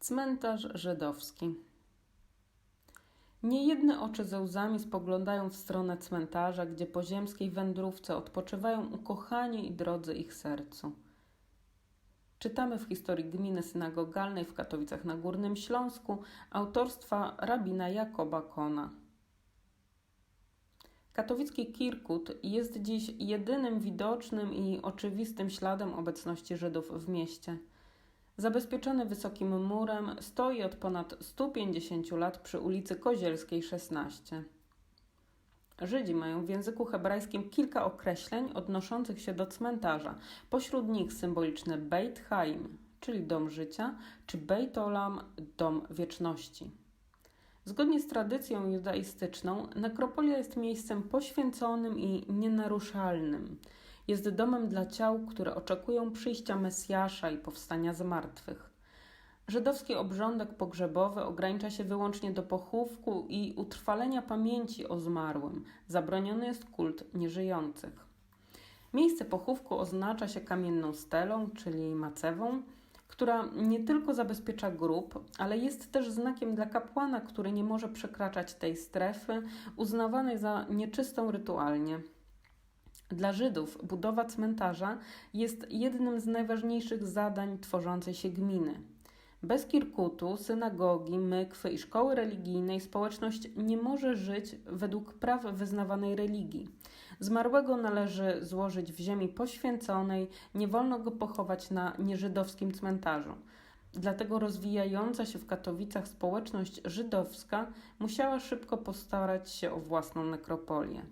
Cmentarz żydowski. Niejedne oczy ze łzami spoglądają w stronę cmentarza, gdzie po ziemskiej wędrówce odpoczywają ukochani i drodzy ich sercu. Czytamy w historii gminy synagogalnej w Katowicach na Górnym Śląsku autorstwa rabina Jakoba Kona. Katowicki Kirkut jest dziś jedynym widocznym i oczywistym śladem obecności Żydów w mieście – Zabezpieczony wysokim murem, stoi od ponad 150 lat przy ulicy Kozielskiej 16. Żydzi mają w języku hebrajskim kilka określeń odnoszących się do cmentarza. Pośród nich symboliczne Beit Haim, czyli dom życia, czy Beit Olam, dom wieczności. Zgodnie z tradycją judaistyczną, nekropolia jest miejscem poświęconym i nienaruszalnym. Jest domem dla ciał, które oczekują przyjścia Mesjasza i powstania z martwych. Żydowski obrządek pogrzebowy ogranicza się wyłącznie do pochówku i utrwalenia pamięci o zmarłym. Zabroniony jest kult nieżyjących. Miejsce pochówku oznacza się kamienną stelą, czyli macewą, która nie tylko zabezpiecza grób, ale jest też znakiem dla kapłana, który nie może przekraczać tej strefy, uznawanej za nieczystą rytualnie. Dla Żydów budowa cmentarza jest jednym z najważniejszych zadań tworzącej się gminy. Bez Kirkutu, synagogi, mykwy i szkoły religijnej społeczność nie może żyć według praw wyznawanej religii. Zmarłego należy złożyć w ziemi poświęconej, nie wolno go pochować na nieżydowskim cmentarzu. Dlatego rozwijająca się w Katowicach społeczność żydowska musiała szybko postarać się o własną nekropolię.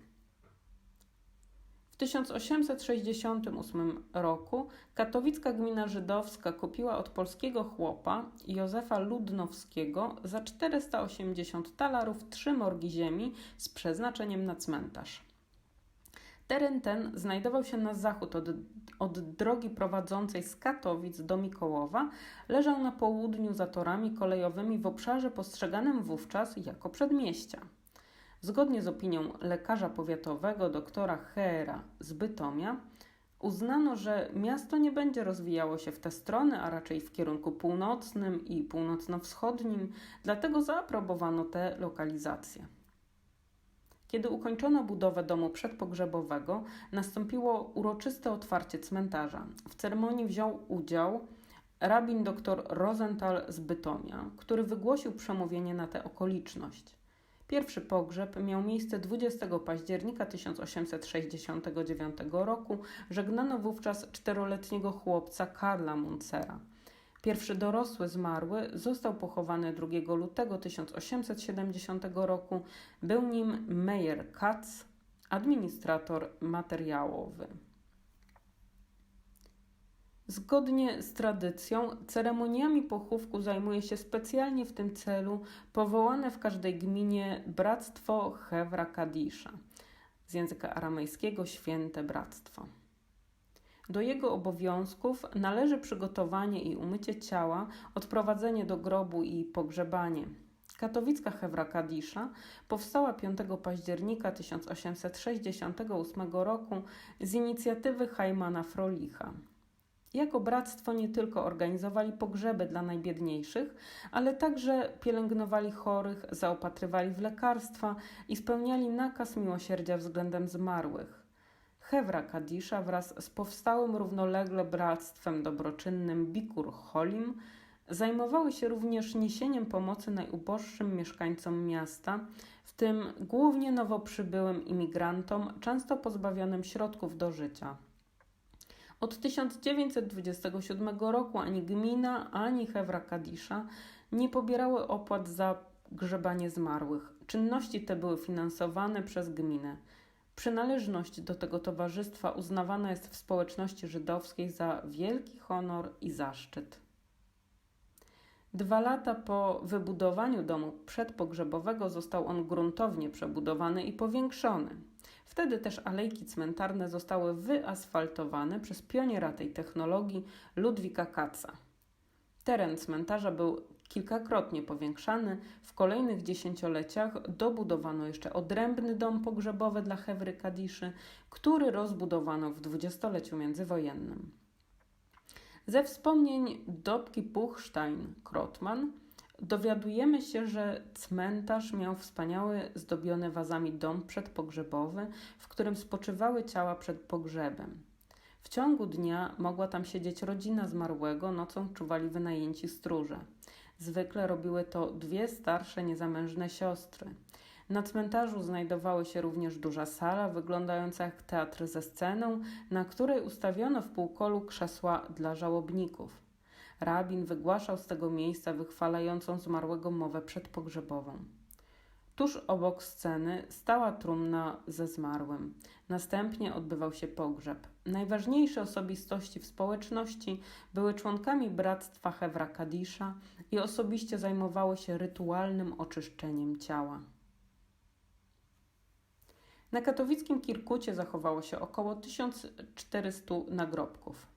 W 1868 roku katowicka gmina żydowska kupiła od polskiego chłopa Józefa Ludnowskiego za 480 talarów trzy morgi ziemi z przeznaczeniem na cmentarz. Teren ten znajdował się na zachód od, od drogi prowadzącej z Katowic do Mikołowa, leżał na południu za torami kolejowymi w obszarze postrzeganym wówczas jako przedmieścia. Zgodnie z opinią lekarza powiatowego doktora Heera z Bytomia, uznano, że miasto nie będzie rozwijało się w tę stronę, a raczej w kierunku północnym i północno-wschodnim, dlatego zaaprobowano tę lokalizację. Kiedy ukończono budowę domu przedpogrzebowego, nastąpiło uroczyste otwarcie cmentarza. W ceremonii wziął udział rabin dr Rosenthal z Bytomia, który wygłosił przemówienie na tę okoliczność. Pierwszy pogrzeb miał miejsce 20 października 1869 roku. Żegnano wówczas czteroletniego chłopca Karla Muncera. Pierwszy dorosły zmarły został pochowany 2 lutego 1870 roku. Był nim Meyer Katz, administrator materiałowy. Zgodnie z tradycją, ceremoniami pochówku zajmuje się specjalnie w tym celu powołane w każdej gminie Bractwo Hewra Kadisza, z języka aramejskiego święte bractwo. Do jego obowiązków należy przygotowanie i umycie ciała, odprowadzenie do grobu i pogrzebanie. Katowicka Hewra Kadisza powstała 5 października 1868 roku z inicjatywy Hajmana Frolicha. Jako bractwo nie tylko organizowali pogrzeby dla najbiedniejszych, ale także pielęgnowali chorych, zaopatrywali w lekarstwa i spełniali nakaz miłosierdzia względem zmarłych. Hewra Kadisza wraz z powstałym równolegle bractwem dobroczynnym Bikur Holim zajmowały się również niesieniem pomocy najuboższym mieszkańcom miasta, w tym głównie nowo przybyłym imigrantom, często pozbawionym środków do życia. Od 1927 roku ani gmina, ani Hewra Kadisza nie pobierały opłat za grzebanie zmarłych. Czynności te były finansowane przez gminę. Przynależność do tego towarzystwa uznawana jest w społeczności żydowskiej za wielki honor i zaszczyt. Dwa lata po wybudowaniu domu przedpogrzebowego został on gruntownie przebudowany i powiększony. Wtedy też alejki cmentarne zostały wyasfaltowane przez pioniera tej technologii Ludwika Katza. Teren cmentarza był kilkakrotnie powiększany. W kolejnych dziesięcioleciach dobudowano jeszcze odrębny dom pogrzebowy dla Hewry Kadiszy, który rozbudowano w dwudziestoleciu międzywojennym. Ze wspomnień Dobki Puchstein-Krotman dowiadujemy się, że cmentarz miał wspaniały, zdobiony wazami dom przedpogrzebowy, w którym spoczywały ciała przed pogrzebem. W ciągu dnia mogła tam siedzieć rodzina zmarłego, nocą czuwali wynajęci stróże. Zwykle robiły to dwie starsze, niezamężne siostry. Na cmentarzu znajdowały się również duża sala, wyglądająca jak teatr ze sceną, na której ustawiono w półkolu krzesła dla żałobników. Rabin wygłaszał z tego miejsca wychwalającą zmarłego mowę przedpogrzebową. Tuż obok sceny stała trumna ze zmarłym. Następnie odbywał się pogrzeb. Najważniejsze osobistości w społeczności były członkami bractwa Hewra Kadisza i osobiście zajmowały się rytualnym oczyszczeniem ciała. Na katowickim Kirkucie zachowało się około 1400 nagrobków.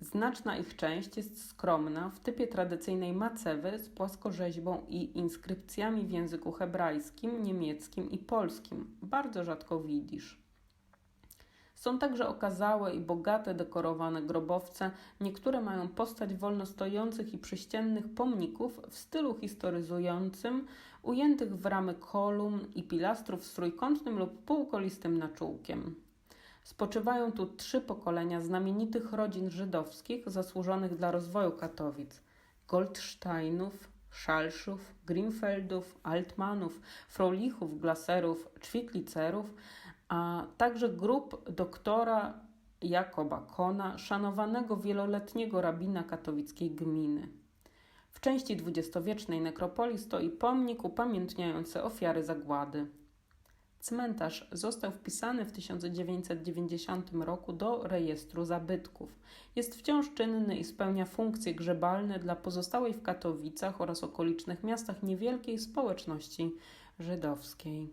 Znaczna ich część jest skromna, w typie tradycyjnej macewy z płaskorzeźbą i inskrypcjami w języku hebrajskim, niemieckim i polskim. Bardzo rzadko widzisz. Są także okazałe i bogate dekorowane grobowce. Niektóre mają postać wolno stojących i przyściennych pomników w stylu historyzującym, ujętych w ramy kolumn i pilastrów z trójkątnym lub półkolistym naczółkiem. Spoczywają tu trzy pokolenia znamienitych rodzin żydowskich zasłużonych dla rozwoju Katowic: Goldsteinów, Szalszów, Grimfeldów, Altmanów, Frolichów, Glaserów, Ćwiklicerów, a także grup doktora Jakoba Kona, szanowanego wieloletniego rabina katowickiej gminy. W części dwudziestowiecznej nekropolii stoi pomnik upamiętniający ofiary zagłady. Cmentarz został wpisany w 1990 roku do rejestru zabytków. Jest wciąż czynny i spełnia funkcje grzebalne dla pozostałej w Katowicach oraz okolicznych miastach niewielkiej społeczności żydowskiej.